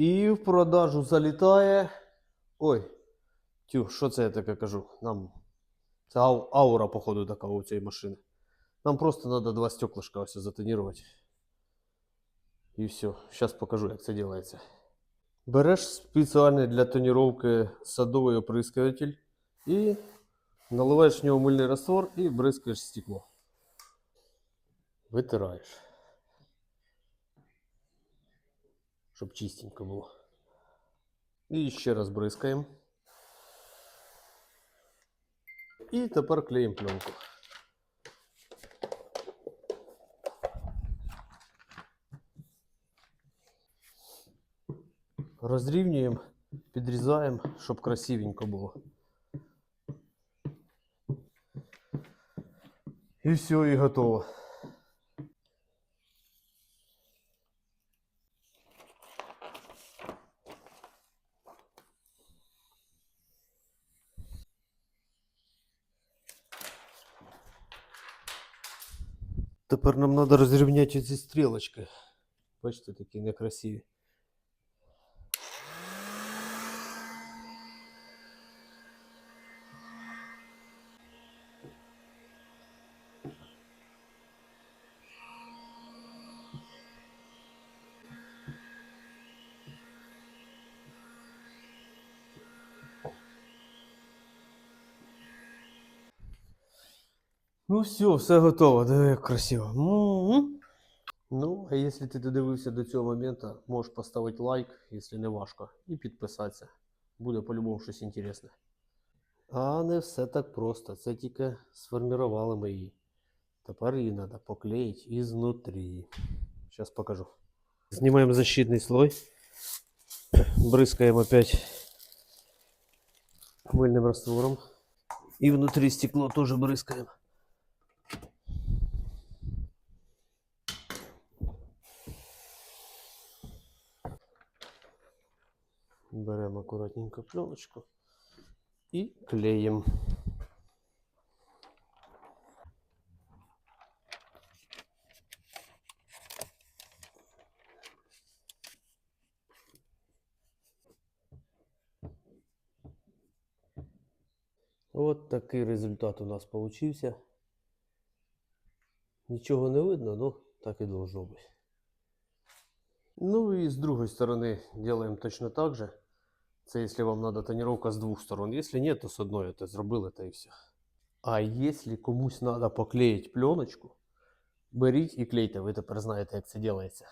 І в продажу залітає. Ой. Тю, що це я таке кажу? Нам. Це ау- аура, походу, така у цієї машини. Нам просто треба два стеклышка ось затонувати. І все. Зараз покажу, як це робиться. Береш спеціальний для тоніровки садовий оприскуватель і наливаєш в нього мильний раствор і бризкаєш стекло. Витираєш. Щоб чистенько було. І ще раз бризкаємо. І тепер клеїмо пленку. Розрівнюємо, підрізаємо, щоб красивенько було. І все, і готово. Тепер нам треба розрівняти ці стрілочки. Бачите, такі некрасиві. Ну все, все готово. Диви, як красиво. М-м-м. Ну, а якщо ти додивився до цього моменту, можеш поставити лайк, якщо не важко, і підписатися. Буде по-любому щось інтересне. А не все так просто. Це тільки сформували ми її. Тепер її треба поклеїти ізнутрі. Зараз покажу. Знімаємо защитний слой. Бризкаємо опять мильним раствором. І внутрі стекло теж бризкаємо. Беремо акуратненько пленочку і клеїмо. От такий результат у нас получився. Нічого не видно, ну так і должно бути. Ну и с другой стороны делаем точно так же. Це если вам надо тонировка с двух сторон. Если нет, то с одной это зробили, это и все. А если комусь надо поклеить пленочку, беріть і клейте, ви тепер знаєте, як це робиться.